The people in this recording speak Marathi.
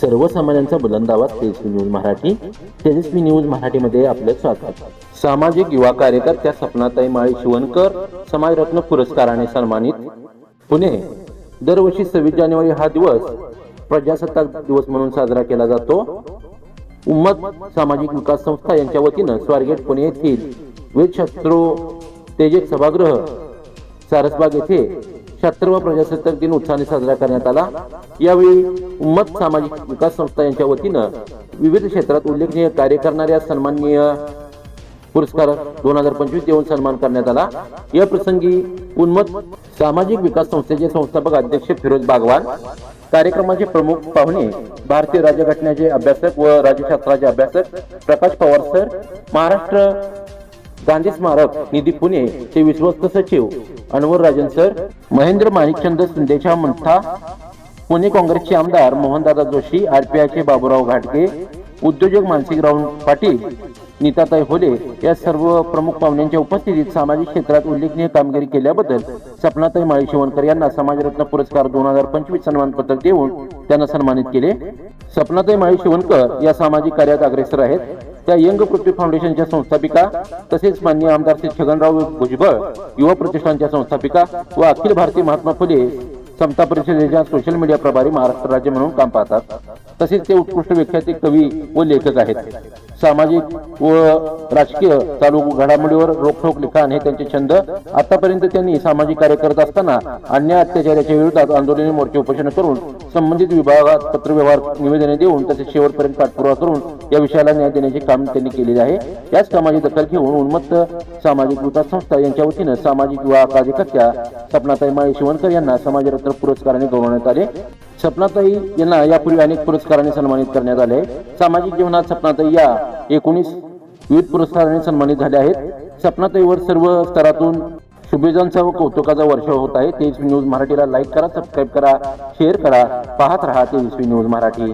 सर्वसामान्यांचा बुलंद आवाज तेजस्वी न्यूज मराठी तेजस्वी न्यूज मराठीमध्ये आपलं स्वागत. सामाजिक युवा कार्यकर्त्या सपनाताई माळी शिवणकर समाजरत्न पुरस्काराने सन्मानित. पुणे दरवर्षी सव्वीस जानेवारी हा दिवस प्रजासत्ताक दिवस म्हणून साजरा केला जातो. उम्मत सामाजिक विकास संस्था यांच्या वतीनं स्वारगेट पुणे येथील वेदशास्त्रो तेजक सभागृह सारसबाग येथे शहात्तरवा प्रजासत्ताक दिन उत्साहाने साजरा करण्यात आला. यावेळी उम्मत सामाजिक विकास संस्था यांच्या वतीनं विविध क्षेत्रात उल्लेखनीय कार्य करणाऱ्या सन्माननीय पुरस्कार दोन हजार पंचवीस देऊन सन्मान करण्यात आला. या प्रसंगी उन्मत सामाजिक विकास संस्थेचे संस्थापक अध्यक्ष फिरोज बागवान कार्यक्रमाचे प्रमुख पाहुणे भारतीय राज्यघटनेचे अभ्यासक व राज्यशास्त्राचे अभ्यासक प्रकाश पवार सर महाराष्ट्र गांधी स्मारक निधी पुणे चे विश्वस्त सचिव अनवर राजन सर महेंद्र माणिकचंद सुंदेशा मंथा पुणे काँग्रेसचे आमदार मोहनदादा जोशी आरपीआयचे बाबूराव घाटगे उद्योजक मानसिकराव पाटील नीताताई होले या सर्व प्रमुख पाहुण्यांच्या उपस्थितीत सामाजिक क्षेत्रात उल्लेखनीय कामगिरी केल्याबद्दल सपनाताई माळी शिवणकर यांना समाजरत्न पुरस्कार दोन हजार पंचवीस सन्मानपत्र देऊन त्यांना सन्मानित केले. सपनाताई माळी शिवणकर या सामाजिक कार्यात अग्रेसर आहेत. त्या यंग पृथ्वी फाउंडेशनच्या संस्थापिका तसेच मान्य आमदार श्री छगनराव भुजबळ युवा प्रतिष्ठानच्या संस्थापिका व अखिल भारतीय महात्मा फुले समता परिषदेच्या सोशल मीडिया प्रभारी महाराष्ट्र राज्य म्हणून काम पाहतात. तसेच ते उत्कृष्ट विख्यात कवी व लेखक आहेत. सामाजिक व राजकीय चालू घडामोडीवर रोखोक लिखाण हे त्यांचे छंद. आतापर्यंत त्यांनी सामाजिक कार्य करत असताना अन्याय अत्याचाराच्या विरोधात आंदोलने मोर्चे उपोषण करून संबंधित विभागात पत्रव्यवहार निवेदने देऊन तसेच शेवटपर्यंत पाठपुरावा करून या विषयाला न्याय देण्याचे काम त्यांनी केलेले आहे. याच कामाची दखल घेऊन उन्मत्त सामाजिक विकास संस्था यांच्या वतीनं सामाजिक युवा कार्यकर्त्या सपनाताई माळी शिवणकर यांना समाजरत्न पुरस्काराने गौरवण्यात आले. सपनाताई यांना यापूर्वी अनेक पुरस्काराने सन्मानित करण्यात आले. सामाजिक जीवनात सपनाताई या एकोणीस विविध पुरस्काराने सन्मानित झाल्या आहेत. सपनाताईवर सर्व स्तरातून शुभेजांचा व कौतुकाचा वर्षाव होत आहे. तेजस्वी न्यूज मराठीला लाईक करा सबस्क्राईब करा शेअर करा पाहत राहा तेजस्वी न्यूज मराठी.